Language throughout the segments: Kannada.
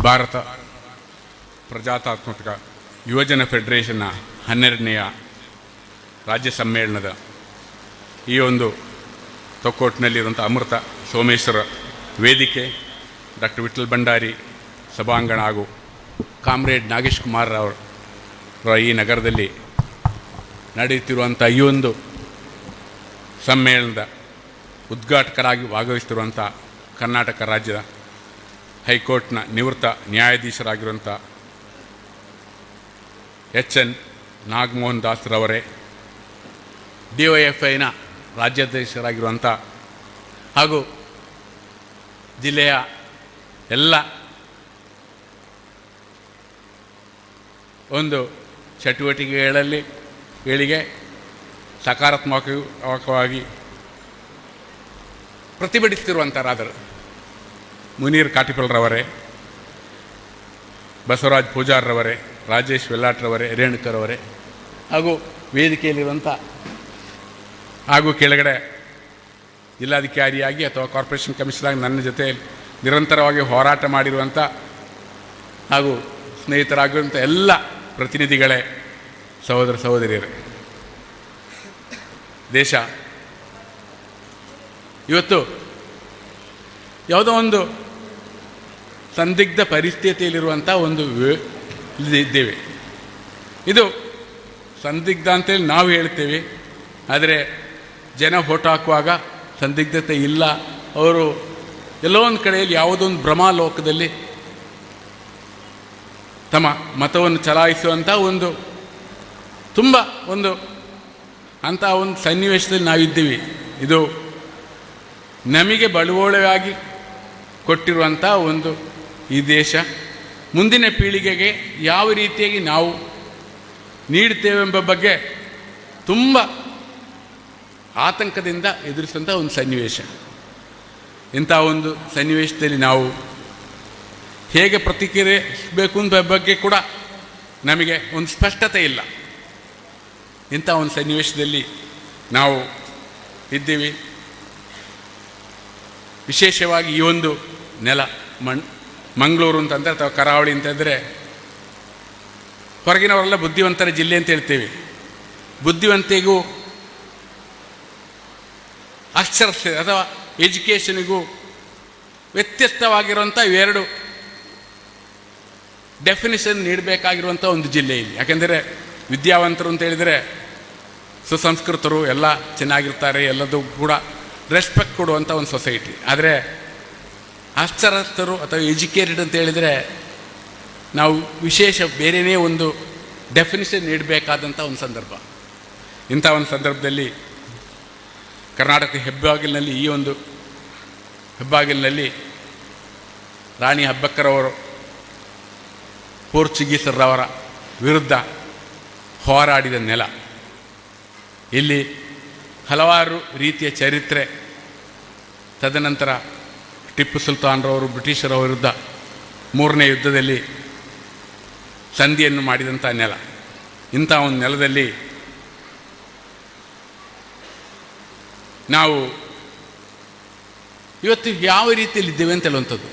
ಭಾರತ ಪ್ರಜಾತಾತ್ಮಕ ಯುವಜನ ಫೆಡರೇಷನ್ನ ಹನ್ನೆರಡನೆಯ ರಾಜ್ಯ ಸಮ್ಮೇಳನದ ಈ ಒಂದು ತೊಕ್ಕೋಟ್ನಲ್ಲಿರುವಂಥ ಅಮೃತ ಸೋಮೇಶ್ವರ ವೇದಿಕೆ, ಡಾಕ್ಟರ್ ವಿಠಲ್ ಭಂಡಾರಿ ಸಭಾಂಗಣ ಹಾಗೂ ಕಾಮ್ರೇಡ್ ನಾಗೇಶ್ ಕುಮಾರ್ ಅವರ ಈ ನಗರದಲ್ಲಿ ನಡೆಯುತ್ತಿರುವಂಥ ಈ ಒಂದು ಸಮ್ಮೇಳನದ ಉದ್ಘಾಟಕರಾಗಿ ಭಾಗವಹಿಸುತ್ತಿರುವಂಥ ಕರ್ನಾಟಕ ರಾಜ್ಯದ ಹೈಕೋರ್ಟ್ನ ನಿವೃತ್ತ ನ್ಯಾಯಾಧೀಶರಾಗಿರುವಂಥ ಎಚ್ ಎನ್ ನಾಗಮೋಹನ್ ದಾಸ್ರವರೇ ಡಿ ಎಫ್ ಐನ ರಾಜ್ಯಾಧ್ಯಕ್ಷರಾಗಿರುವಂಥ ಹಾಗೂ ಜಿಲ್ಲೆಯ ಎಲ್ಲ ಒಂದು ಚಟುವಟಿಕೆಗಳಲ್ಲಿ ಗಳಿಗೆ ಸಕಾರಾತ್ಮಕವಾಗಿ ಪ್ರತಿಭಟಿಸ್ತಿರುವಂಥರಾದರು ಮುನೀರ್ ಕಾಟಿಪಲ್ರವರೇ ಬಸವರಾಜ್ ಪೂಜಾರ್ರವರೇ, ರಾಜೇಶ್ ವೆಲ್ಲಾಟ್ರವರೇ, ರೇಣುಕರವರೇ, ಹಾಗೂ ವೇದಿಕೆಯಲ್ಲಿರುವಂಥ ಹಾಗೂ ಕೆಳಗಡೆ ಜಿಲ್ಲಾಧಿಕಾರಿಯಾಗಿ ಅಥವಾ ಕಾರ್ಪೊರೇಷನ್ ಕಮಿಷನರ್ ನನ್ನ ಜೊತೆ ನಿರಂತರವಾಗಿ ಹೋರಾಟ ಮಾಡಿರುವಂಥ ಹಾಗೂ ಸ್ನೇಹಿತರಾಗಿರುವಂಥ ಎಲ್ಲ ಪ್ರತಿನಿಧಿಗಳೇ, ಸಹೋದರ ಸಹೋದರಿಯರೇ. ದೇಶ, ಇವತ್ತು ಯಾವುದೋ ಒಂದು ಸಂದಿಗ್ಧ ಪರಿಸ್ಥಿತಿಯಲ್ಲಿರುವಂಥ ಒಂದು ಇದ್ದೇವೆ. ಇದು ಸಂದಿಗ್ಧ ಅಂತೇಳಿ ನಾವು ಹೇಳ್ತೇವೆ. ಆದರೆ ಜನ ಫೋಟೋ ಹಾಕುವಾಗ ಸಂದಿಗ್ಧತೆ ಇಲ್ಲ. ಅವರು ಎಲ್ಲೋ ಒಂದು ಕಡೆಯಲ್ಲಿ ಯಾವುದೋ ಒಂದು ಭ್ರಮಾಲೋಕದಲ್ಲಿ ತಮ್ಮ ಮತವನ್ನು ಚಲಾಯಿಸುವಂಥ ಒಂದು ತುಂಬ ಒಂದು ಅಂಥ ಒಂದು ಸನ್ನಿವೇಶದಲ್ಲಿ ನಾವಿದ್ದೀವಿ ಇದು ನಮಗೆ ಬಳುವಳವಾಗಿ ಕೊಟ್ಟಿರುವಂಥ ಒಂದು ಈ ದೇಶ ಮುಂದಿನ ಪೀಳಿಗೆಗೆ ಯಾವ ರೀತಿಯಾಗಿ ನಾವು ನೀಡ್ತೇವೆಂಬ ಬಗ್ಗೆ ತುಂಬ ಆತಂಕದಿಂದ ಎದುರಿಸುವಂಥ ಒಂದು ಸನ್ನಿವೇಶ. ಇಂಥ ಒಂದು ಸನ್ನಿವೇಶದಲ್ಲಿ ನಾವು ಹೇಗೆ ಪ್ರತಿಕ್ರಿಯಿಸಬೇಕು ಅಂತ ಬಗ್ಗೆ ಕೂಡ ನಮಗೆ ಒಂದು ಸ್ಪಷ್ಟತೆ ಇಲ್ಲ. ಇಂಥ ಒಂದು ಸನ್ನಿವೇಶದಲ್ಲಿ ನಾವು ಇದ್ದೀವಿ. ವಿಶೇಷವಾಗಿ ಈ ಒಂದು ನೆಲ ಮಣ್ ಮಂಗಳೂರು ಅಂತಂದರೆ ಅಥವಾ ಕರಾವಳಿ ಅಂತಂದರೆ ಹೊರಗಿನವರೆಲ್ಲ ಬುದ್ಧಿವಂತರ ಜಿಲ್ಲೆ ಅಂತ ಹೇಳ್ತೇವೆ. ಬುದ್ಧಿವಂತಿಗೂ ಅಕ್ಷರಸ್ಥೆ ಅಥವಾ ಎಜುಕೇಷನಿಗೂ ವ್ಯತ್ಯಸ್ತವಾಗಿರುವಂಥ ಇವೆರಡು ಡೆಫಿನಿಷನ್ ನೀಡಬೇಕಾಗಿರುವಂಥ ಒಂದು ಜಿಲ್ಲೆ ಇಲ್ಲಿ. ಯಾಕೆಂದರೆ ವಿದ್ಯಾವಂತರು ಅಂತ ಹೇಳಿದರೆ ಸುಸಂಸ್ಕೃತರು ಎಲ್ಲ ಚೆನ್ನಾಗಿರ್ತಾರೆ, ಎಲ್ಲದೂ ಕೂಡ ರೆಸ್ಪೆಕ್ಟ್ ಕೊಡುವಂಥ ಒಂದು ಸೊಸೈಟಿ. ಆದರೆ ಅಕ್ಷರಸ್ಥರು ಅಥವಾ ಎಜುಕೇಟೆಡ್ ಅಂತ ಹೇಳಿದರೆ ನಾವು ವಿಶೇಷ ಬೇರೆಯೇ ಒಂದು ಡೆಫಿನಿಷನ್ ನೀಡಬೇಕಾದಂಥ ಒಂದು ಸಂದರ್ಭ. ಇಂಥ ಒಂದು ಸಂದರ್ಭದಲ್ಲಿ ಕರ್ನಾಟಕ ಹೆಬ್ಬಾಗಿಲಿನಲ್ಲಿ ಈ ಒಂದು ಹೆಬ್ಬಾಗಿಲಿನಲ್ಲಿ ರಾಣಿ ಹಬ್ಬಕ್ಕರವರು ಪೋರ್ಚುಗೀಸರವರ ವಿರುದ್ಧ ಹೋರಾಡಿದ ನೆಲ. ಇಲ್ಲಿ ಹಲವಾರು ರೀತಿಯ ಚರಿತ್ರೆ, ತದನಂತರ ಟಿಪ್ಪು ಸುಲ್ತಾನ್ರವರು ಬ್ರಿಟಿಷರ ವಿರುದ್ಧ ಮೂರನೇ ಯುದ್ಧದಲ್ಲಿ ಸಂಧಿಯನ್ನು ಮಾಡಿದಂಥ ನೆಲ. ಇಂಥ ಒಂದು ನೆಲದಲ್ಲಿ ನಾವು ಇವತ್ತು ಯಾವ ರೀತಿಯಲ್ಲಿ ಇದ್ದೇವೆ ಅಂತ ಹೇಳುವಂಥದ್ದು.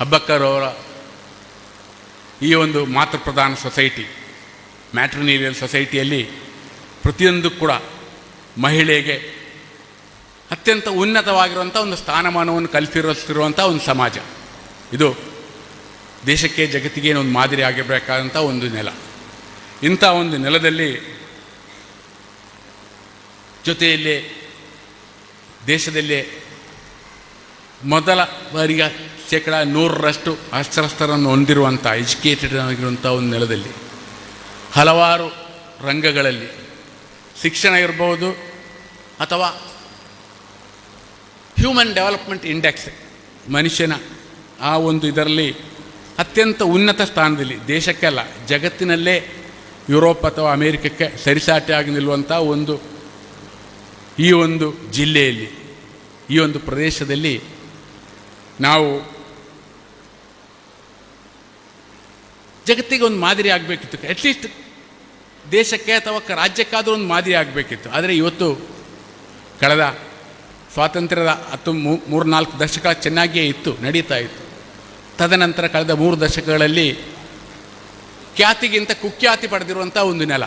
ಹಬ್ಬಕ್ಕರವರ ಈ ಒಂದು ಮಾತೃಪ್ರಧಾನ ಸೊಸೈಟಿ ಮ್ಯಾಟ್ರಿನೀರಿಯಲ್ ಸೊಸೈಟಿಯಲ್ಲಿ ಪ್ರತಿಯೊಂದು ಕೂಡ ಮಹಿಳೆಗೆ ಅತ್ಯಂತ ಉನ್ನತವಾಗಿರುವಂಥ ಒಂದು ಸ್ಥಾನಮಾನವನ್ನು ಕಲ್ಪಿರುತ್ತಿರುವಂಥ ಒಂದು ಸಮಾಜ. ಇದು ದೇಶಕ್ಕೆ ಜಗತ್ತಿಗೆ ಒಂದು ಮಾದರಿ ಆಗಿರಬೇಕಾದಂಥ ಒಂದು ನೆಲ. ಇಂಥ ಒಂದು ನೆಲದಲ್ಲಿ ಜೊತೆಯಲ್ಲಿ ದೇಶದಲ್ಲಿ ಮೊದಲ ಬಾರಿಗೆ ಶೇಕಡ ನೂರರಷ್ಟು ಅಸ್ತ್ರಸ್ತರನ್ನು ಹೊಂದಿರುವಂಥ ಎಜುಕೇಟೆಡ್ ಆಗಿರುವಂಥ ಒಂದು ನೆಲದಲ್ಲಿ ಹಲವಾರು ರಂಗಗಳಲ್ಲಿ ಶಿಕ್ಷಣ ಇರಬಹುದು ಅಥವಾ ಹ್ಯೂಮನ್ ಡೆವಲಪ್ಮೆಂಟ್ ಇಂಡೆಕ್ಸ್ ಮನುಷ್ಯನ ಆ ಒಂದು ಇದರಲ್ಲಿ ಅತ್ಯಂತ ಉನ್ನತ ಸ್ಥಾನದಲ್ಲಿ, ದೇಶಕ್ಕೆಲ್ಲ, ಜಗತ್ತಿನಲ್ಲೇ ಯುರೋಪ್ ಅಥವಾ ಅಮೇರಿಕಕ್ಕೆ ಸರಿಸಾಟಿಯಾಗಿ ನಿಲ್ಲುವಂಥ ಒಂದು, ಈ ಒಂದು ಜಿಲ್ಲೆಯಲ್ಲಿ, ಈ ಒಂದು ಪ್ರದೇಶದಲ್ಲಿ ನಾವು ಜಗತ್ತಿಗೆ ಒಂದು ಮಾದರಿ ಆಗಬೇಕಿತ್ತು. ಅಟ್ಲೀಸ್ಟ್ ದೇಶಕ್ಕೆ ಅಥವಾ ರಾಜ್ಯಕ್ಕಾದರೂ ಒಂದು ಮಾದರಿ ಆಗಬೇಕಿತ್ತು. ಆದರೆ ಇವತ್ತು, ಕಳೆದ ಸ್ವಾತಂತ್ರ್ಯದ ಹತ್ತು ಮೂರು ನಾಲ್ಕು ದಶಕ ಚೆನ್ನಾಗಿಯೇ ಇತ್ತು, ನಡೀತಾ ಇತ್ತು. ತದನಂತರ ಕಳೆದ ಮೂರು ದಶಕಗಳಲ್ಲಿ ಖ್ಯಾತಿಗಿಂತ ಕುಖ್ಯಾತಿ ಪಡೆದಿರುವಂಥ ಒಂದು ನೆಲ.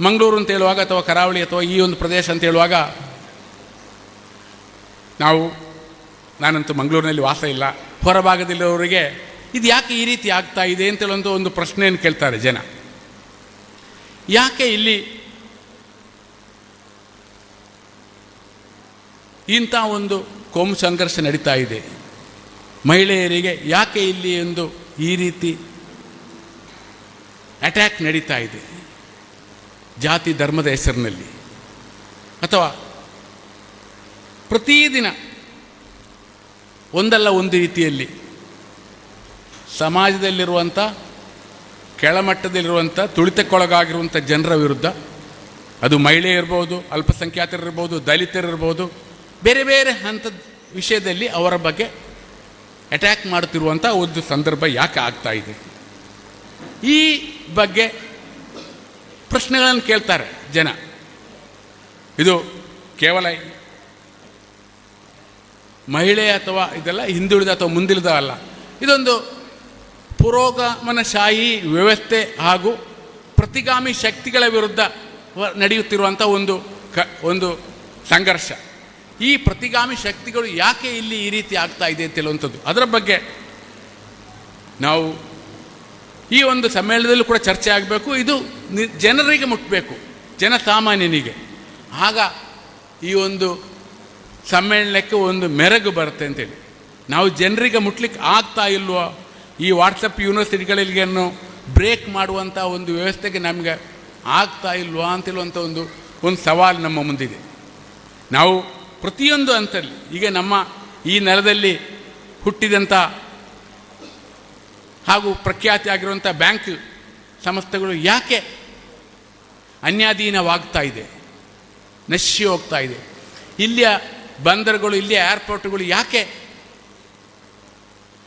ಮಂಗಳೂರು ಅಂತ ಹೇಳುವಾಗ ಅಥವಾ ಕರಾವಳಿ ಅಥವಾ ಈ ಒಂದು ಪ್ರದೇಶ ಅಂತ ಹೇಳುವಾಗ ನಾವು, ನಾನಂತೂ ಮಂಗಳೂರಿನಲ್ಲಿ ವಾಸ ಇಲ್ಲ. ಹೊರಭಾಗದಲ್ಲಿರೋರಿಗೆ ಇದು ಯಾಕೆ ಈ ರೀತಿ ಆಗ್ತಾ ಇದೆ ಅಂತೇಳುವಂಥ ಒಂದು ಪ್ರಶ್ನೆಯನ್ನು ಕೇಳ್ತಾರೆ ಜನ. ಯಾಕೆ ಇಲ್ಲಿ ಇಂಥ ಒಂದು ಕೋಮು ಸಂಘರ್ಷ ನಡೀತಾ ಇದೆ. ಮಹಿಳೆಯರಿಗೆ ಯಾಕೆ ಇಲ್ಲಿ ಎಂದು ಈ ರೀತಿ ಅಟ್ಯಾಕ್ ನಡೀತಾ ಇದೆ? ಜಾತಿ ಧರ್ಮದ ಹೆಸರಿನಲ್ಲಿ. ಅಥವಾ ಪ್ರತಿದಿನ ಒಂದಲ್ಲ ಒಂದು ರೀತಿಯಲ್ಲಿ ಸಮಾಜದಲ್ಲಿರುವಂಥ, ಕೆಳಮಟ್ಟದಲ್ಲಿರುವಂಥ, ತುಳಿತಕ್ಕೊಳಗಾಗಿರುವಂಥ ಜನರ ವಿರುದ್ಧ, ಅದು ಮಹಿಳೆ ಇರ್ಬೋದು, ಅಲ್ಪಸಂಖ್ಯಾತರಿರ್ಬೋದು, ದಲಿತರಿರ್ಬೋದು ಬೇರೆ ಬೇರೆ ಹಂತದ ವಿಷಯದಲ್ಲಿ ಅವರ ಬಗ್ಗೆ ಅಟ್ಯಾಕ್ ಮಾಡುತ್ತಿರುವಂಥ ಒಂದು ಸಂದರ್ಭ ಯಾಕೆ ಆಗ್ತಾ ಇದೆ? ಈ ಬಗ್ಗೆ ಪ್ರಶ್ನೆಗಳನ್ನು ಕೇಳ್ತಾರೆ ಜನ. ಇದು ಕೇವಲ ಮಹಿಳೆ ಅಥವಾ ಇದೆಲ್ಲ ಹಿಂದುಳಿದ ಅಥವಾ ಮುಂದಿಳಿದ ಅಲ್ಲ. ಇದೊಂದು ಪುರೋಗಮನಶಾಹಿ ವ್ಯವಸ್ಥೆ ಹಾಗೂ ಪ್ರತಿಗಾಮಿ ಶಕ್ತಿಗಳ ವಿರುದ್ಧ ನಡೆಯುತ್ತಿರುವಂಥ ಒಂದು ಕ, ಒಂದು ಸಂಘರ್ಷ. ಈ ಪ್ರತಿಗಾಮಿ ಶಕ್ತಿಗಳು ಯಾಕೆ ಇಲ್ಲಿ ಈ ರೀತಿ ಆಗ್ತಾ ಇದೆ ಅಂತ ಹೇಳುವಂಥದ್ದು. ಅದರ ಬಗ್ಗೆ ನಾವು ಈ ಒಂದು ಸಮ್ಮೇಳನದಲ್ಲೂ ಕೂಡ ಚರ್ಚೆ ಆಗಬೇಕು. ಇದು ಜನರಿಗೆ ಮುಟ್ಟಬೇಕು ಜನಸಾಮಾನ್ಯನಿಗೆ. ಆಗ ಈ ಒಂದು ಸಮ್ಮೇಳನಕ್ಕೆ ಒಂದು ಮೆರಗು ಬರುತ್ತೆ ಅಂತೇಳಿ. ನಾವು ಜನರಿಗೆ ಮುಟ್ಲಿಕ್ಕೆ ಆಗ್ತಾ ಇಲ್ವೋ, ಈ ವಾಟ್ಸಪ್ ಯೂನಿವರ್ಸಿಟಿಗಳಿಗೇನು ಬ್ರೇಕ್ ಮಾಡುವಂಥ ಒಂದು ವ್ಯವಸ್ಥೆಗೆ ನಮಗೆ ಆಗ್ತಾ ಇಲ್ವಾ ಅಂತೇಳುವಂಥ ಒಂದು ಒಂದು ಸವಾಲು ನಮ್ಮ ಮುಂದಿದೆ. ನಾವು ಪ್ರತಿಯೊಂದು ಹಂತದಲ್ಲಿ, ಈಗ ನಮ್ಮ ಈ ನೆಲದಲ್ಲಿ ಹುಟ್ಟಿದಂಥ ಹಾಗೂ ಪ್ರಖ್ಯಾತಿ ಆಗಿರುವಂಥ ಬ್ಯಾಂಕ್ ಸಂಸ್ಥೆಗಳು ಯಾಕೆ ಅನ್ಯಾಧೀನವಾಗ್ತಾ ಇದೆ ನಶಿ ಹೋಗ್ತಾ ಇದೆ? ಇಲ್ಲಿಯ ಬಂದರುಗಳು, ಇಲ್ಲಿಯ ಏರ್ಪೋರ್ಟ್ಗಳು ಯಾಕೆ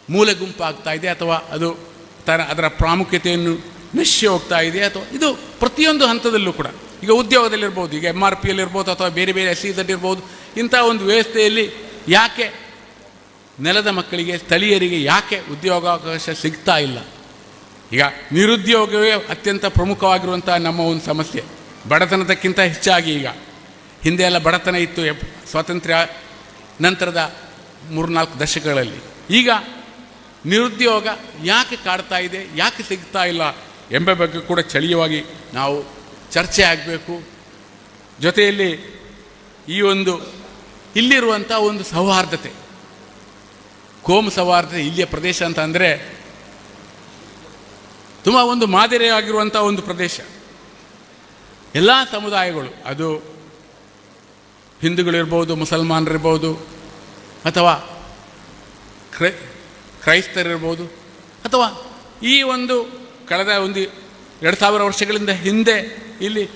ಮೂಲ ಗುಂಪಾಗ್ತಾ ಇದೆ ಅಥವಾ ಅದು ತರ ಅದರ ಪ್ರಾಮುಖ್ಯತೆಯನ್ನು ನಶಿ ಹೋಗ್ತಾ ಇದೆ ಅಥವಾ ಇದು ಪ್ರತಿಯೊಂದು ಹಂತದಲ್ಲೂ ಕೂಡ. ಈಗ ಉದ್ಯೋಗದಲ್ಲಿರ್ಬೋದು, ಈಗ ಎಂ ಆರ್ ಪಿ ಇರ್ಬೋದು ಅಥವಾ ಬೇರೆ ಬೇರೆ ಎಸ್ ಇರ್ಬೋದು ಇಂಥ ಒಂದು ವ್ಯವಸ್ಥೆಯಲ್ಲಿ ಯಾಕೆ ನೆಲದ ಮಕ್ಕಳಿಗೆ, ಸ್ಥಳೀಯರಿಗೆ ಯಾಕೆ ಉದ್ಯೋಗಾವಕಾಶ ಸಿಗ್ತಾ ಇಲ್ಲ? ಈಗ ನಿರುದ್ಯೋಗವೇ ಅತ್ಯಂತ ಪ್ರಮುಖವಾಗಿರುವಂಥ ನಮ್ಮ ಒಂದು ಸಮಸ್ಯೆ. ಬಡತನದಕ್ಕಿಂತ ಹೆಚ್ಚಾಗಿ ಈಗ. ಹಿಂದೆ ಎಲ್ಲ ಬಡತನ ಇತ್ತು ಸ್ವಾತಂತ್ರ್ಯ ನಂತರದ ಮೂರ್ನಾಲ್ಕು ದಶಕಗಳಲ್ಲಿ. ಈಗ ನಿರುದ್ಯೋಗ ಯಾಕೆ ಕಾಡ್ತಾ ಇದೆ, ಯಾಕೆ ಸಿಗ್ತಾ ಇಲ್ಲ? ಎಂಬ ಬಗ್ಗೆ ಕೂಡ ಚಳಿಯವಾಗಿ ನಾವು ಚರ್ಚೆ ಆಗಬೇಕು. ಜೊತೆಯಲ್ಲಿ ಈ ಒಂದು ಇಲ್ಲಿರುವಂಥ ಒಂದು ಸೌಹಾರ್ದತೆ, ಕೋಮು ಸೌಹಾರ್ದತೆ ಇಲ್ಲಿಯ ಪ್ರದೇಶ ಅಂತ ಅಂದರೆ ತುಂಬ ಒಂದು ಮಾದರಿಯಾಗಿರುವಂಥ ಒಂದು ಪ್ರದೇಶ. ಎಲ್ಲ ಸಮುದಾಯಗಳು, ಅದು ಹಿಂದೂಗಳಿರ್ಬೋದು, ಮುಸಲ್ಮಾನರಿರ್ಬೋದು, ಅಥವಾ ಕ್ರೈ, ಕ್ರೈಸ್ತರಿರ್ಬೋದು, ಅಥವಾ ಈ ಒಂದು ಕಳೆದ ಒಂದು ಎರಡು ಸಾವಿರ ವರ್ಷಗಳಿಂದ ಹಿಂದೆ ಇಲ್ಲಿ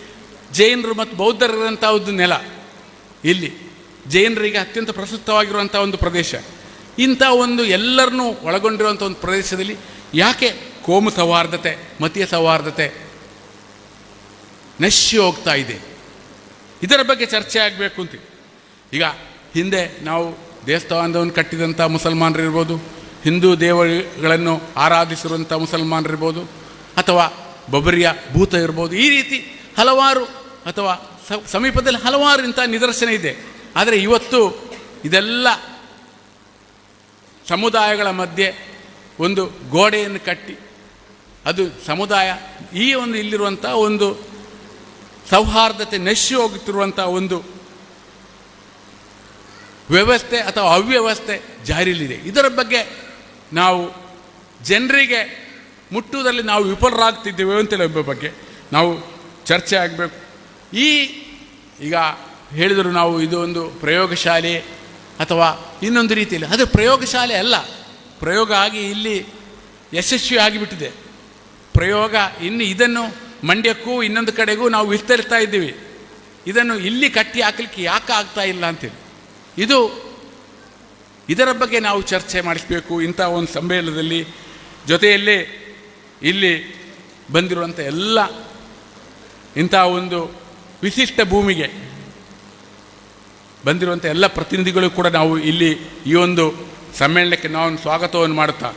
ಜೈನರು ಮತ್ತು ಬೌದ್ಧರಿರುವಂಥ ಒಂದು ನೆಲ. ಇಲ್ಲಿ ಜೈನರಿಗೆ ಅತ್ಯಂತ ಪ್ರಸಿದ್ಧವಾಗಿರುವಂಥ ಒಂದು ಪ್ರದೇಶ. ಇಂಥ ಒಂದು ಎಲ್ಲರನ್ನೂ ಒಳಗೊಂಡಿರುವಂಥ ಒಂದು ಪ್ರದೇಶದಲ್ಲಿ ಯಾಕೆ ಕೋಮು ಸೌಹಾರ್ದತೆ, ಮತೀಯ ಸೌಹಾರ್ದತೆ ನಶಿ ಹೋಗ್ತಾ ಇದೆ? ಇದರ ಬಗ್ಗೆ ಚರ್ಚೆ ಆಗಬೇಕು ಅಂತ. ಈಗ ಹಿಂದೆ ನಾವು ದೇವಸ್ಥಾನವನ್ನು ಕಟ್ಟಿದಂಥ ಮುಸಲ್ಮಾನರಿರ್ಬೋದು ಹಿಂದೂ ದೇವರುಗಳನ್ನು ಆರಾಧಿಸಿರುವಂಥ ಮುಸಲ್ಮಾನರಿರ್ಬೋದು ಅಥವಾ ಬಬರಿಯ ಭೂತ ಇರ್ಬೋದು, ಈ ರೀತಿ ಹಲವಾರು ಅಥವಾ ಸಮೀಪದಲ್ಲಿ ಹಲವಾರು ಇಂಥ ನಿದರ್ಶನ ಇದೆ. ಆದರೆ ಇವತ್ತು ಇದೆಲ್ಲ ಸಮುದಾಯಗಳ ಮಧ್ಯೆ ಒಂದು ಗೋಡೆಯನ್ನು ಕಟ್ಟಿ, ಅದು ಸಮುದಾಯ, ಈ ಒಂದು ಇಲ್ಲಿರುವಂಥ ಒಂದು ಸೌಹಾರ್ದತೆ ನಶಿ ಹೋಗುತ್ತಿರುವಂಥ ಒಂದು ವ್ಯವಸ್ಥೆ ಅಥವಾ ಅವ್ಯವಸ್ಥೆ ಜಾರಿಯಲ್ಲಿದೆ. ಇದರ ಬಗ್ಗೆ ನಾವು ಜನರಿಗೆ ಮುಟ್ಟುವುದರಲ್ಲಿ ನಾವು ವಿಫಲರಾಗ್ತಿದ್ದೇವೆ ಅಂತೇಳಿ ಎಂಬ ಬಗ್ಗೆ ನಾವು ಚರ್ಚೆ ಆಗಬೇಕು. ಈ ಈಗ ಹೇಳಿದರು ನಾವು ಇದು ಒಂದು ಪ್ರಯೋಗಶಾಲೆ ಅಥವಾ ಇನ್ನೊಂದು ರೀತಿಯಲ್ಲಿ, ಅದು ಪ್ರಯೋಗಶಾಲೆ ಅಲ್ಲ. ಪ್ರಯೋಗ ಆಗಿ ಇಲ್ಲಿ ಯಶಸ್ವಿ ಆಗಿಬಿಟ್ಟಿದೆ. ಪ್ರಯೋಗ ಇನ್ನು ಇದನ್ನು ಮಂಡ್ಯಕ್ಕೂ ಇನ್ನೊಂದು ಕಡೆಗೂ ನಾವು ವಿಸ್ತರಿಸ್ತಾ ಇದ್ದೀವಿ. ಇದನ್ನು ಇಲ್ಲಿ ಕಟ್ಟಿ ಹಾಕಲಿಕ್ಕೆ ಯಾಕೆ ಆಗ್ತಾ ಇಲ್ಲ ಅಂತೇಳಿ. ಇದು ಇದರ ಬಗ್ಗೆ ನಾವು ಚರ್ಚೆ ಮಾಡಿಸಬೇಕು. ಇಂಥ ಒಂದು ಸಮ್ಮೇಳನದಲ್ಲಿ ಜೊತೆಯಲ್ಲೇ ಇಲ್ಲಿ ಬಂದಿರುವಂಥ ಎಲ್ಲ ಇಂಥ ಒಂದು ವಿಶಿಷ್ಟ ಭೂಮಿಗೆ ಬಂದಿರುವಂಥ ಎಲ್ಲ ಪ್ರತಿನಿಧಿಗಳು ಕೂಡ ನಾವು ಇಲ್ಲಿ ಈ ಒಂದು ಸಮ್ಮೇಳನಕ್ಕೆ ನಾವು ಸ್ವಾಗತವನ್ನು ಮಾಡುತ್ತಾ,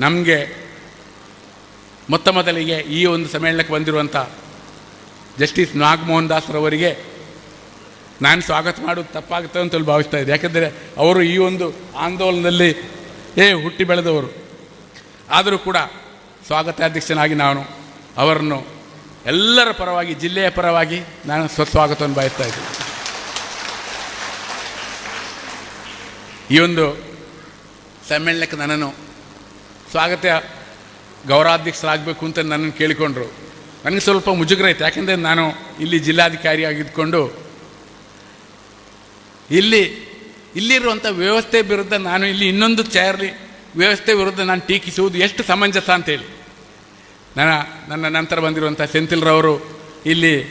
ನಮಗೆ ಮೊತ್ತ ಮೊದಲಿಗೆ ಈ ಒಂದು ಸಮ್ಮೇಳನಕ್ಕೆ ಬಂದಿರುವಂಥ ಜಸ್ಟಿಸ್ ನಾಗಮೋಹನ್ ದಾಸ್ರವರಿಗೆ ನಾನು ಸ್ವಾಗತ ಮಾಡೋದು ತಪ್ಪಾಗುತ್ತೆ ಅಂತೇಳಿ ಭಾವಿಸ್ತಾ ಇದ್ದೆ. ಯಾಕೆಂದರೆ ಅವರು ಈ ಒಂದು ಆಂದೋಲನದಲ್ಲಿ, ಏ, ಹುಟ್ಟಿ ಬೆಳೆದವರು. ಆದರೂ ಕೂಡ ಸ್ವಾಗತಾಧ್ಯಕ್ಷನಾಗಿ ನಾನು ಅವರನ್ನು ಎಲ್ಲರ ಪರವಾಗಿ, ಜಿಲ್ಲೆಯ ಪರವಾಗಿ ನಾನು ಸ್ವಸ್ವಾಗತವನ್ನು ಬಯಸ್ತಾ ಇದ್ದೆ. ಈ ಒಂದು ಸಮ್ಮೇಳನಕ್ಕೆ ನನ್ನನ್ನು ಸ್ವಾಗತ ಗೌರವಾಧ್ಯಕ್ಷರಾಗಬೇಕು ಅಂತ ನನ್ನನ್ನು ಕೇಳಿಕೊಂಡ್ರು. ನನಗೆ ಸ್ವಲ್ಪ ಮುಜುಗರ ಇತ್ತು. ಯಾಕೆಂದರೆ ನಾನು ಇಲ್ಲಿ ಜಿಲ್ಲಾಧಿಕಾರಿಯಾಗಿದ್ದುಕೊಂಡು ಇಲ್ಲಿ, ಇಲ್ಲಿರುವಂಥ ವ್ಯವಸ್ಥೆ ವಿರುದ್ಧ ನಾನು ಇಲ್ಲಿ ಇನ್ನೊಂದು ಚೇರ್ಲಿ ವ್ಯವಸ್ಥೆ ವಿರುದ್ಧ ನಾನು ಟೀಕಿಸುವುದು ಎಷ್ಟು ಸಮಂಜಸ ಅಂತೇಳಿ. ನನ್ನ ನನ್ನ ನಂತರ ಬಂದಿರುವಂಥ ಸೆಂಥಿಲ್ರವರು ಇಲ್ಲಿ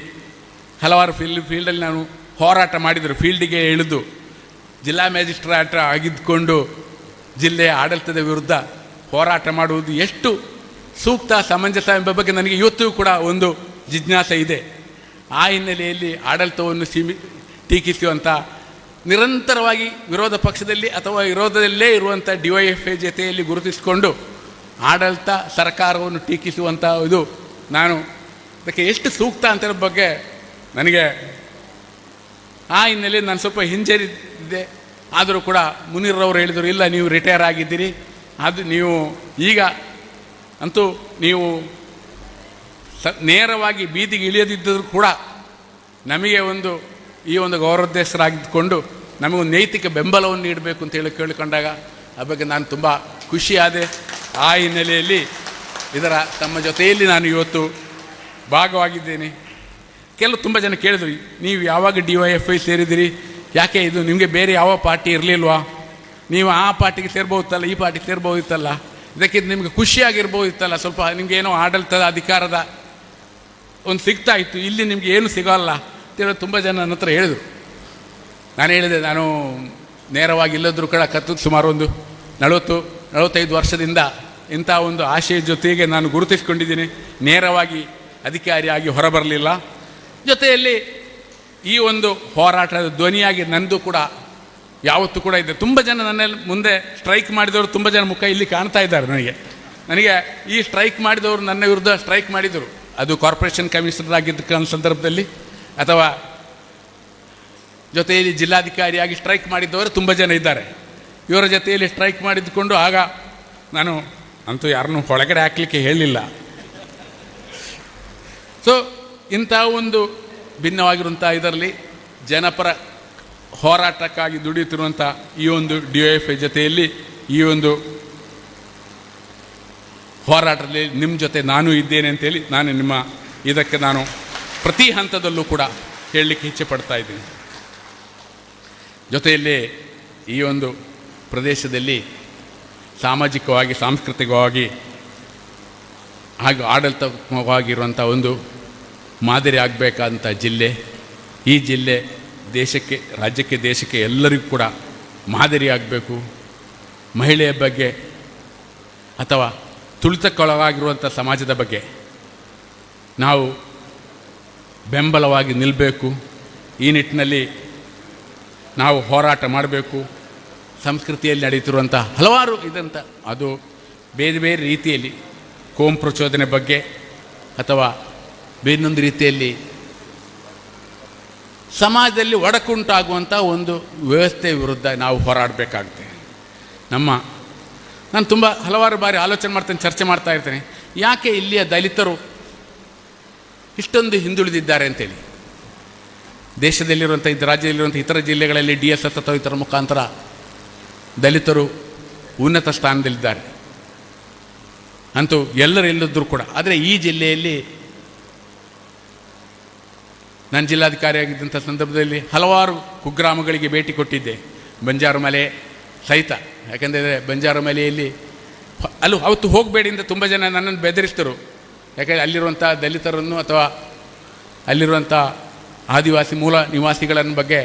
ಹಲವಾರು ಫೀಲ್ಡ್ ಫೀಲ್ಡಲ್ಲಿ ನಾನು ಹೋರಾಟ ಮಾಡಿದರು ಫೀಲ್ಡಿಗೆ ಇಳಿದು ಜಿಲ್ಲಾ ಮ್ಯಾಜಿಸ್ಟ್ರೇಟ್ ಆಗಿದ್ದುಕೊಂಡು ಜಿಲ್ಲೆಯ ಆಡಳಿತದ ವಿರುದ್ಧ ಹೋರಾಟ ಮಾಡುವುದು ಎಷ್ಟು ಸೂಕ್ತ, ಸಮಂಜಸ ಎಂಬ ಬಗ್ಗೆ ನನಗೆ ಇವತ್ತಿಗೂ ಕೂಡ ಒಂದು ಜಿಜ್ಞಾಸೆ ಇದೆ. ಆ ಹಿನ್ನೆಲೆಯಲ್ಲಿ ಆಡಳಿತವನ್ನು ಸೀಮಿ, ಟೀಕಿಸುವಂಥ ನಿರಂತರವಾಗಿ ವಿರೋಧ ಪಕ್ಷದಲ್ಲಿ ಅಥವಾ ವಿರೋಧದಲ್ಲೇ ಇರುವಂಥ ಡಿ ವೈ ಎಫ್ ಎ ಜೊತೆಯಲ್ಲಿ ಗುರುತಿಸಿಕೊಂಡು ಆಡಳಿತ ಸರ್ಕಾರವನ್ನು ಟೀಕಿಸುವಂಥ ಇದು ನಾನು ಅದಕ್ಕೆ ಎಷ್ಟು ಸೂಕ್ತ ಅಂತ ಬಗ್ಗೆ ನನಗೆ ಆ ಹಿನ್ನೆಲೆಯಲ್ಲಿ ನಾನು ಸ್ವಲ್ಪ ಹಿಂಜರಿದ್ದೆ ಆದರೂ ಕೂಡ ಮುನೀರ್ರವರು ಹೇಳಿದರು, ಇಲ್ಲ, ನೀವು ರಿಟೈರ್ ಆಗಿದ್ದೀರಿ. ಅದು ನೀವು ಈಗ ಅಂತೂ ನೀವು ಸ, ನೇರವಾಗಿ ಬೀದಿಗೆ ಇಳಿಯದಿದ್ದರೂ ಕೂಡ ನಮಗೆ ಒಂದು ಈ ಒಂದು ಗೌರವಾಧ್ಯಕ್ಷರಾಗಿದ್ದುಕೊಂಡು ನಮಗೊಂದು ನೈತಿಕ ಬೆಂಬಲವನ್ನು ನೀಡಬೇಕು ಅಂತ ಹೇಳಿ ಕೇಳಿಕೊಂಡಾಗ ಆ ಬಗ್ಗೆ ನಾನು ತುಂಬ ಖುಷಿಯಾದೆ ಆ ಹಿನ್ನೆಲೆಯಲ್ಲಿ ಇದರ ತಮ್ಮ ಜೊತೆಯಲ್ಲಿ ನಾನು ಇವತ್ತು ಭಾಗವಾಗಿದ್ದೇನೆ. ಕೆಲವು ತುಂಬ ಜನ ಕೇಳಿದ್ರು, ನೀವು ಯಾವಾಗ ಡಿ ವೈ ಎಫ್ ಐ ಸೇರಿದಿರಿ ಯಾಕೆ ಇದು ನಿಮಗೆ ಬೇರೆ ಯಾವ ಪಾರ್ಟಿ ಇರಲಿಲ್ವಾ? ನೀವು ಆ ಪಾರ್ಟಿಗೆ ಸೇರ್ಬೋದಿತ್ತಲ್ಲ, ಈ ಪಾರ್ಟಿಗೆ ಸೇರ್ಬೋದಿತ್ತಲ್ಲ? ಇದಕ್ಕೆ ನಿಮಗೆ ಖುಷಿಯಾಗಿರ್ಬೋದಿತ್ತಲ್ಲ? ಸ್ವಲ್ಪ ನಿಮಗೆ ಏನೋ ಆಡಳಿತದ ಅಧಿಕಾರದ ಒಂದು ಸಿಗ್ತಾ ಇತ್ತು, ಇಲ್ಲಿ ನಿಮಗೆ ಏನು ಸಿಗೋಲ್ಲ? ಅಂತೇಳಿ ತುಂಬ ಜನ ನನ್ನ ಹತ್ರ ಹೇಳಿದರು. ನಾನು ಹೇಳಿದೆ, ನಾನು ನೇರವಾಗಿ ಇಲ್ಲದ್ರೂ ಕೂಡ ಕತ್ತು ಸುಮಾರು ಒಂದು ನಲವತ್ತು, ನಲವತ್ತೈದು ವರ್ಷದಿಂದ ಇಂಥ ಒಂದು ಆಶಯ ಜೊತೆಗೆ ನಾನು ಗುರುತಿಸ್ಕೊಂಡಿದ್ದೀನಿ. ನೇರವಾಗಿ ಅಧಿಕಾರಿಯಾಗಿ ಹೊರಬರಲಿಲ್ಲ. ಜೊತೆಯಲ್ಲಿ ಈ ಒಂದು ಹೋರಾಟದ ಧ್ವನಿಯಾಗಿ ನಂದು ಕೂಡ ಯಾವತ್ತೂ ಕೂಡ ಇದೆ. ತುಂಬ ಜನ ನನ್ನ ಮುಂದೆ ಸ್ಟ್ರೈಕ್ ಮಾಡಿದವರು ತುಂಬ ಜನ ಮುಖ ಇಲ್ಲಿ ಕಾಣ್ತಾ ಇದ್ದಾರೆ ನನಗೆ. ನನಗೆ ಈ ಸ್ಟ್ರೈಕ್ ಮಾಡಿದವರು ನನ್ನ ವಿರುದ್ಧ ಸ್ಟ್ರೈಕ್ ಮಾಡಿದರು. ಅದು ಕಾರ್ಪೊರೇಷನ್ ಕಮಿಷನರ್ ಆಗಿದ್ದ ಸಂದರ್ಭದಲ್ಲಿ. ಅಥವಾ ಜೊತೆಯಲ್ಲಿ ಜಿಲ್ಲಾಧಿಕಾರಿಯಾಗಿ ಸ್ಟ್ರೈಕ್ ಮಾಡಿದ್ದವರು ತುಂಬ ಜನ ಇದ್ದಾರೆ. ಇವರ ಜೊತೆಯಲ್ಲಿ ಸ್ಟ್ರೈಕ್ ಮಾಡಿದ್ದುಕೊಂಡು ಆಗ ನಾನು ಅಂತೂ ಯಾರನ್ನೂ ಒಳಗಡೆ ಹಾಕಲಿಕ್ಕೆ ಹೇಳಲಿಲ್ಲ ಸೊ ಇಂಥ ಒಂದು ಭಿನ್ನವಾಗಿರುವಂಥ ಇದರಲ್ಲಿ ಜನಪರ ಹೋರಾಟಕ್ಕಾಗಿ ದುಡಿಯುತ್ತಿರುವಂಥ ಈ ಒಂದು ಡಿ ಎಫ್ ಐ ಜೊತೆಯಲ್ಲಿ ಈ ಒಂದು ಹೋರಾಟದಲ್ಲಿ ನಿಮ್ಮ ಜೊತೆ ನಾನು ಇದ್ದೇನೆ ಅಂತೇಳಿ ನಾನು ನಿಮ್ಮ ಇದಕ್ಕೆ ನಾನು ಪ್ರತಿ ಹಂತದಲ್ಲೂ ಕೂಡ ಹೇಳಲಿಕ್ಕೆ ಇಚ್ಛೆ ಪಡ್ತಾ ಇದ್ದೀನಿ. ಜೊತೆಯಲ್ಲಿ ಈ ಒಂದು ಪ್ರದೇಶದಲ್ಲಿ ಸಾಮಾಜಿಕವಾಗಿ, ಸಾಂಸ್ಕೃತಿಕವಾಗಿ ಹಾಗೂ ಆಡಳಿತಾತ್ಮಕವಾಗಿರುವಂಥ ಒಂದು ಮಾದರಿ ಆಗಬೇಕಾದಂಥ ಜಿಲ್ಲೆ, ಈ ಜಿಲ್ಲೆ ದೇಶಕ್ಕೆ, ರಾಜ್ಯಕ್ಕೆ, ದೇಶಕ್ಕೆ ಎಲ್ಲರಿಗೂ ಕೂಡ ಮಾದರಿ ಆಗಬೇಕು. ಮಹಿಳೆಯ ಬಗ್ಗೆ ಅಥವಾ ತುಳಿತಕ್ಕೊಳಗಾಗಿರುವಂಥ ಸಮಾಜದ ಬಗ್ಗೆ ನಾವು ಬೆಂಬಲವಾಗಿ ನಿಲ್ಲಬೇಕು ಈ ನಿಟ್ಟಿನಲ್ಲಿ ನಾವು ಹೋರಾಟ ಮಾಡಬೇಕು. ಸಂಸ್ಕೃತಿಯಲ್ಲಿ ನಡೀತಿರುವಂಥ ಹಲವಾರು ಇದಂಥ ಅದು ಬೇರೆ ಬೇರೆ ರೀತಿಯಲ್ಲಿ ಕೋಮ್ ಪ್ರಚೋದನೆ ಬಗ್ಗೆ ಅಥವಾ ಬೇರೊಂದು ರೀತಿಯಲ್ಲಿ ಸಮಾಜದಲ್ಲಿ ಒಡಕುಂಟಾಗುವಂಥ ಒಂದು ವ್ಯವಸ್ಥೆ ವಿರುದ್ಧ ನಾವು ಹೋರಾಡಬೇಕಾಗುತ್ತೆ. ನಮ್ಮ, ನಾನು ತುಂಬ ಹಲವಾರು ಬಾರಿ ಆಲೋಚನೆ ಮಾಡ್ತೇನೆ, ಚರ್ಚೆ ಮಾಡ್ತಾ ಇರ್ತೇನೆ. ಯಾಕೆ ಇಲ್ಲಿಯ ದಲಿತರು ಇಷ್ಟೊಂದು ಹಿಂದುಳಿದಿದ್ದಾರೆ ಅಂತೇಳಿ. ದೇಶದಲ್ಲಿರುವಂಥ, ಇದು ರಾಜ್ಯದಲ್ಲಿರುವಂಥ ಇತರ ಜಿಲ್ಲೆಗಳಲ್ಲಿ ಡಿ ಎಸ್ ಎಸ್ ಅಥವಾ ಇತರ ಮುಖಾಂತರ ದಲಿತರು ಉನ್ನತ ಸ್ಥಾನದಲ್ಲಿದ್ದಾರೆ. ಅಂತೂ ಎಲ್ಲರೂ ಇಲ್ಲದ್ರೂ ಕೂಡ, ಆದರೆ ಈ ಜಿಲ್ಲೆಯಲ್ಲಿ ನಾನು ಜಿಲ್ಲಾಧಿಕಾರಿಯಾಗಿದ್ದಂಥ ಸಂದರ್ಭದಲ್ಲಿ ಹಲವಾರು ಕುಗ್ರಾಮಗಳಿಗೆ ಭೇಟಿ ಕೊಟ್ಟಿದ್ದೆ. ಬಂಜಾರು ಮಲೆ ಸಹಿತ, ಯಾಕೆಂದರೆ ಬಂಜಾರು ಮಲೆಯಲ್ಲಿ ಅಲ್ಲೂ ಅವತ್ತು ಹೋಗಬೇಡಿ ಅಂತ ತುಂಬ ಜನ ನನ್ನನ್ನು ಬೆದರಿಸಿದರು ಯಾಕೆಂದರೆ ಅಲ್ಲಿರುವಂಥ ದಲಿತರನ್ನು ಅಥವಾ ಅಲ್ಲಿರುವಂಥ ಆದಿವಾಸಿ ಮೂಲ ನಿವಾಸಿಗಳನ್ನು ಬಗ್ಗೆ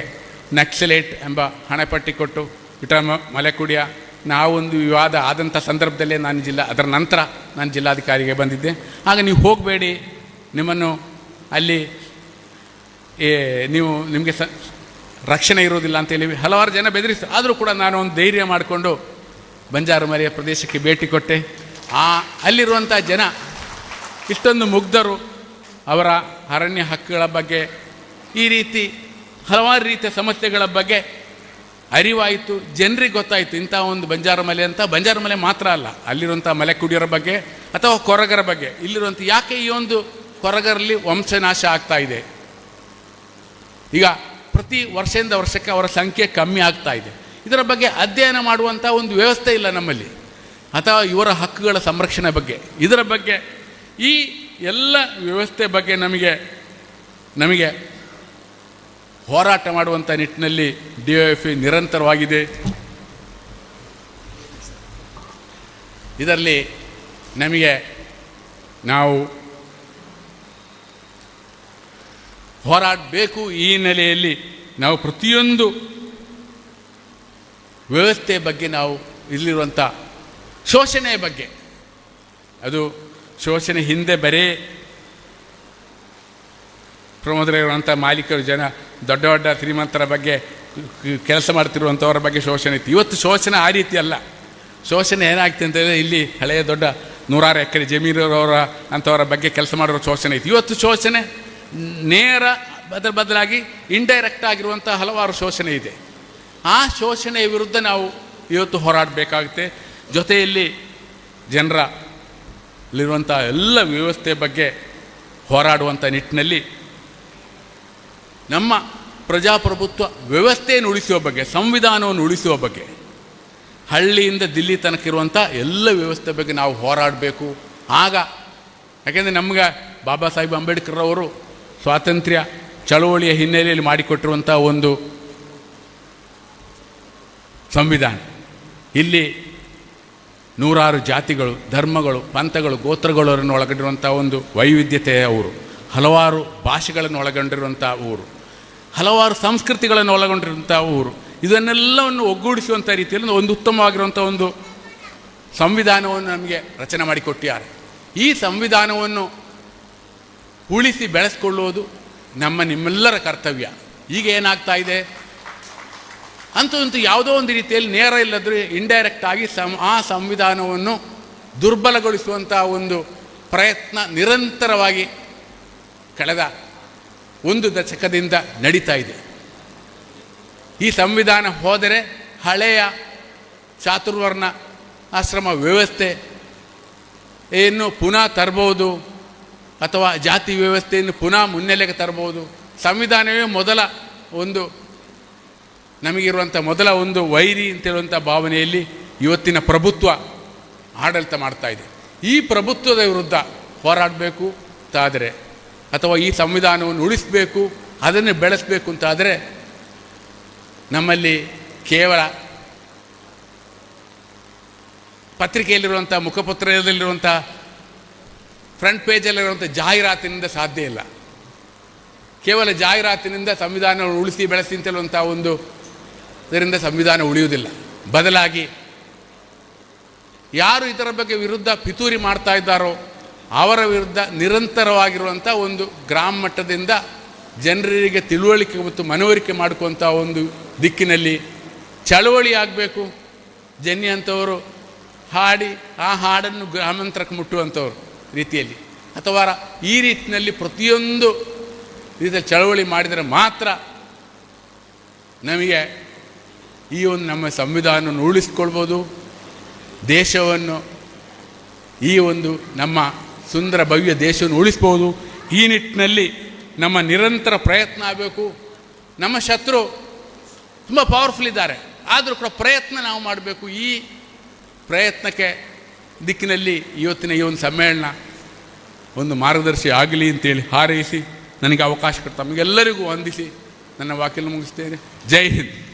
ನಕ್ಸಲೇಟ್ ಎಂಬ ಹಣೆಪಟ್ಟಿ ಕೊಟ್ಟು ವಿಟಮ ಮಲೆಕುಡಿಯ ನಾವೊಂದು ವಿವಾದ ಆದಂಥ ಸಂದರ್ಭದಲ್ಲೇ ನಾನು ಜಿಲ್ಲಾ, ಅದರ ನಂತರ ನಾನು ಜಿಲ್ಲಾಧಿಕಾರಿಗೆ ಬಂದಿದ್ದೆ. ಆಗ ನೀವು ಹೋಗಬೇಡಿ. ನಿಮ್ಮನ್ನು ಅಲ್ಲಿ ನೀವು ನಿಮಗೆ ಸ, ರಕ್ಷಣೆ ಇರೋದಿಲ್ಲ ಅಂತೇಳಿ ಹಲವಾರು ಜನ ಬೆದರಿಸ್ತಾರೆ ಆದರೂ ಕೂಡ ನಾನು ಒಂದು ಧೈರ್ಯ ಮಾಡಿಕೊಂಡು ಬಂಜಾರು ಮರೆಯ ಪ್ರದೇಶಕ್ಕೆ ಭೇಟಿ ಕೊಟ್ಟೆ. ಆ ಅಲ್ಲಿರುವಂಥ ಜನ ಇಷ್ಟೊಂದು ಮುಗ್ಧರು ಅವರ ಅರಣ್ಯ ಹಕ್ಕುಗಳ ಬಗ್ಗೆ, ಈ ರೀತಿ ಹಲವಾರು ರೀತಿಯ ಸಮಸ್ಯೆಗಳ ಬಗ್ಗೆ ಅರಿವಾಯಿತು, ಜನರಿಗೆ ಗೊತ್ತಾಯಿತು. ಇಂಥ ಒಂದು ಬಂಜಾರ ಮಲೆ ಅಂತ, ಬಂಜಾರ ಮಲೆ ಮಾತ್ರ ಅಲ್ಲ. ಅಲ್ಲಿರುವಂಥ ಮಲೆ ಕುಡಿಯೋರ ಬಗ್ಗೆ ಅಥವಾ ಕೊರಗರ ಬಗ್ಗೆ. ಇಲ್ಲಿರುವಂಥ ಯಾಕೆ ಈ ಒಂದು ಕೊರಗರಲ್ಲಿ ವಂಶನಾಶ ಆಗ್ತಾ ಇದೆ? ಈಗ ಪ್ರತಿ ವರ್ಷದಿಂದ ವರ್ಷಕ್ಕೆ ಅವರ ಸಂಖ್ಯೆ ಕಮ್ಮಿ ಆಗ್ತಾ ಇದೆ. ಇದರ ಬಗ್ಗೆ ಅಧ್ಯಯನ ಮಾಡುವಂಥ ಒಂದು ವ್ಯವಸ್ಥೆ ಇಲ್ಲ ನಮ್ಮಲ್ಲಿ. ಅಥವಾ ಇವರ ಹಕ್ಕುಗಳ ಸಂರಕ್ಷಣೆ ಬಗ್ಗೆ. ಇದರ ಬಗ್ಗೆ ಈ ಎಲ್ಲ ವ್ಯವಸ್ಥೆ ಬಗ್ಗೆ ನಮಗೆ ನಮಗೆ ಹೋರಾಟ ಮಾಡುವಂಥ ನಿಟ್ಟಿನಲ್ಲಿ ಡಿ ಎಫ್ ಇ ನಿರಂತರವಾಗಿದೆ. ಇದರಲ್ಲಿ ನಮಗೆ ನಾವು ಹೋರಾಡಬೇಕು ಈ ನೆಲೆಯಲ್ಲಿ ನಾವು ಪ್ರತಿಯೊಂದು ವ್ಯವಸ್ಥೆ ಬಗ್ಗೆ ನಾವು ಇಲ್ಲಿರುವಂಥ ಶೋಷಣೆಯ ಬಗ್ಗೆ, ಅದು ಶೋಷಣೆ ಹಿಂದೆ ಬರೇ ಪ್ರಮೋದರಿರುವಂಥ ಮಾಲೀಕರು ಜನ ದೊಡ್ಡ ದೊಡ್ಡ ಶ್ರೀಮಂತರ ಬಗ್ಗೆ ಕೆಲಸ ಮಾಡ್ತಿರುವಂಥವ್ರ ಬಗ್ಗೆ ಶೋಷಣೆ ಇತ್ತು. ಇವತ್ತು ಶೋಷಣೆ ಆ ರೀತಿ ಅಲ್ಲ. ಶೋಷಣೆ ಏನಾಗ್ತಿದೆ ಅಂತಂದರೆ ಇಲ್ಲಿ ಹಳೆಯ ದೊಡ್ಡ ನೂರಾರು ಎಕರೆ ಜಮೀನರವರ ಅಂಥವರ ಬಗ್ಗೆ ಕೆಲಸ ಮಾಡಿರೋ ಶೋಷಣೆ ಇತ್ತು. ಇವತ್ತು ಶೋಷಣೆ ನೇರ ಅದರ ಬದಲಾಗಿ ಇಂಡೈರೆಕ್ಟ್ ಆಗಿರುವಂಥ ಹಲವಾರು ಶೋಷಣೆ ಇದೆ. ಆ ಶೋಷಣೆಯ ವಿರುದ್ಧ ನಾವು ಇವತ್ತು ಹೋರಾಡಬೇಕಾಗುತ್ತೆ. ಜೊತೆಯಲ್ಲಿ ಜನರ ಅಲ್ಲಿರುವಂಥ ಎಲ್ಲ ವ್ಯವಸ್ಥೆ ಬಗ್ಗೆ ಹೋರಾಡುವಂಥ ನಿಟ್ಟಿನಲ್ಲಿ ನಮ್ಮ ಪ್ರಜಾಪ್ರಭುತ್ವ ವ್ಯವಸ್ಥೆಯನ್ನು ಉಳಿಸುವ ಬಗ್ಗೆ, ಸಂವಿಧಾನವನ್ನು ಉಳಿಸುವ ಬಗ್ಗೆ, ಹಳ್ಳಿಯಿಂದ ದಿಲ್ಲಿ ತನಕ ಇರುವಂಥ ಎಲ್ಲ ವ್ಯವಸ್ಥೆ ಬಗ್ಗೆ ನಾವು ಹೋರಾಡಬೇಕು. ಆಗ, ಯಾಕೆಂದರೆ ನಮ್ಗೆ ಬಾಬಾ ಸಾಹೇಬ್ ಅಂಬೇಡ್ಕರ್ ಅವರು ಸ್ವಾತಂತ್ರ್ಯ ಚಳವಳಿಯ ಹಿನ್ನೆಲೆಯಲ್ಲಿ ಮಾಡಿಕೊಟ್ಟಿರುವಂಥ ಒಂದು ಸಂವಿಧಾನ. ಇಲ್ಲಿ ನೂರಾರು ಜಾತಿಗಳು, ಧರ್ಮಗಳು, ಪಂಥಗಳು ಗೋತ್ರಗಳನ್ನು ಒಳಗೊಂಡಿರುವಂಥ ಒಂದು ವೈವಿಧ್ಯತೆಯ ಊರು ಹಲವಾರು ಭಾಷೆಗಳನ್ನು ಒಳಗೊಂಡಿರುವಂಥ ಊರು. ಹಲವಾರು ಸಂಸ್ಕೃತಿಗಳನ್ನು ಒಳಗೊಂಡಿರುವಂಥ ಊರು. ಇದನ್ನೆಲ್ಲವನ್ನು ಒಗ್ಗೂಡಿಸುವಂಥ ರೀತಿಯಲ್ಲಿ ಒಂದು ಉತ್ತಮವಾಗಿರುವಂಥ ಒಂದು ಸಂವಿಧಾನವನ್ನು ನಮಗೆ ರಚನೆ ಮಾಡಿಕೊಟ್ಟಿದ್ದಾರೆ. ಈ ಸಂವಿಧಾನವನ್ನು ಉಳಿಸಿ ಬೆಳೆಸ್ಕೊಳ್ಳುವುದು ನಮ್ಮ ನಿಮ್ಮೆಲ್ಲರ ಕರ್ತವ್ಯ. ಈಗ ಏನಾಗ್ತಾ ಇದೆ? ಅಂತೂ ಯಾವುದೋ ಒಂದು ರೀತಿಯಲ್ಲಿ ನೇರ ಇಲ್ಲದ್ರೆ ಇಂಡೈರೆಕ್ಟ್ ಆಗಿ ಸಂ ಆ ಸಂವಿಧಾನವನ್ನು ದುರ್ಬಲಗೊಳಿಸುವಂಥ ಒಂದು ಪ್ರಯತ್ನ ನಿರಂತರವಾಗಿ ಕಳೆದ ಒಂದು ದಶಕದಿಂದ ನಡೀತಾ ಇದೆ. ಈ ಸಂವಿಧಾನ ಹೋದರೆ ಹಳೆಯ ಚಾತುರ್ವರ್ಣ ಆಶ್ರಮ ವ್ಯವಸ್ಥೆ ಏನು ಪುನಃ ತರ್ಬೋದು ಅಥವಾ ಜಾತಿ ವ್ಯವಸ್ಥೆಯನ್ನು ಪುನಃ ಮುನ್ನೆಲೆಗೆ ತರ್ಬೋದು. ಸಂವಿಧಾನವೇ ಮೊದಲ ಒಂದು ನಮಗಿರುವಂಥ ಮೊದಲ ಒಂದು ವೈರಿ ಅಂತೇಳುವಂಥ ಭಾವನೆಯಲ್ಲಿ ಇವತ್ತಿನ ಪ್ರಭುತ್ವ ಆಡಳಿತ ಮಾಡ್ತಾ ಇದೆ. ಈ ಪ್ರಭುತ್ವದ ವಿರುದ್ಧ ಹೋರಾಡಬೇಕು ಅಂತಾದರೆ, ಅಥವಾ ಈ ಸಂವಿಧಾನವನ್ನು ಉಳಿಸಬೇಕು, ಅದನ್ನು ಬೆಳೆಸಬೇಕು ಅಂತಾದರೆ, ನಮ್ಮಲ್ಲಿ ಕೇವಲ ಪತ್ರಿಕೆಯಲ್ಲಿರುವಂಥ ಮುಖಪತ್ರದಲ್ಲಿರುವಂಥ ಫ್ರಂಟ್ ಪೇಜಲ್ಲಿರುವಂಥ ಜಾಹೀರಾತಿನಿಂದ ಸಾಧ್ಯ ಇಲ್ಲ. ಕೇವಲ ಜಾಹೀರಾತಿನಿಂದ ಸಂವಿಧಾನ ಉಳಿಸಿ ಬೆಳೆಸಿ ಅಂತೇಳುವಂಥ ಒಂದು ಇದರಿಂದ ಸಂವಿಧಾನ ಉಳಿಯುವುದಿಲ್ಲ. ಬದಲಾಗಿ ಯಾರು ಇದರ ಬಗ್ಗೆ ವಿರುದ್ಧ ಪಿತೂರಿ ಮಾಡ್ತಾ ಇದ್ದಾರೋ ಅವರ ವಿರುದ್ಧ ನಿರಂತರವಾಗಿರುವಂಥ ಒಂದು ಗ್ರಾಮ ಮಟ್ಟದಿಂದ ಜನರಿಗೆ ತಿಳುವಳಿಕೆ ಮತ್ತು ಮನವರಿಕೆ ಮಾಡಿಕೊಂಥ ಒಂದು ದಿಕ್ಕಿನಲ್ಲಿ ಚಳುವಳಿ ಆಗಬೇಕು. ಜನ್ನಿ ಅಂಥವರು ಹಾಡಿ, ಆ ಹಾಡನ್ನು ಗ್ರಾಮಾಂತರಕ್ಕೆ ಮುಟ್ಟುವಂಥವ್ರು ರೀತಿಯಲ್ಲಿ. ಅಥವಾ ಈ ರೀತಿಯಲ್ಲಿ ಪ್ರತಿಯೊಂದು ರೀತಿಯ ಚಳವಳಿ ಮಾಡಿದರೆ ಮಾತ್ರ ನಮಗೆ ಈ ಒಂದು ನಮ್ಮ ಸಂವಿಧಾನವನ್ನು ಉಳಿಸ್ಕೊಳ್ಬೋದು. ದೇಶವನ್ನು, ಈ ಒಂದು ನಮ್ಮ ಸುಂದರ ಭವ್ಯ ದೇಶವನ್ನು ಉಳಿಸ್ಬೋದು. ಈ ನಿಟ್ಟಿನಲ್ಲಿ ನಮ್ಮ ನಿರಂತರ ಪ್ರಯತ್ನ ಆಗಬೇಕು. ನಮ್ಮ ಶತ್ರು ತುಂಬ ಪವರ್ಫುಲ್ ಇದ್ದಾರೆ. ಆದರೂ ಕೂಡ ಪ್ರಯತ್ನ ನಾವು ಮಾಡಬೇಕು. ಈ ಪ್ರಯತ್ನಕ್ಕೆ ದಿಕ್ಕಿನಲ್ಲಿ ಇವತ್ತಿನ ಈ ಒಂದು ಸಮ್ಮೇಳನ ಒಂದು ಮಾರ್ಗದರ್ಶಿ ಆಗಲಿ ಅಂತೇಳಿ ಹಾರೈಸಿ, ನನಗೆ ಅವಕಾಶ ಕೊಡ್ತಾ ತಮಗೆಲ್ಲರಿಗೂ ವಂದಿಸಿ ನನ್ನ ವಾಕ್ಯವನ್ನು ಮುಗಿಸ್ತೇನೆ. ಜೈ ಹಿಂದ್.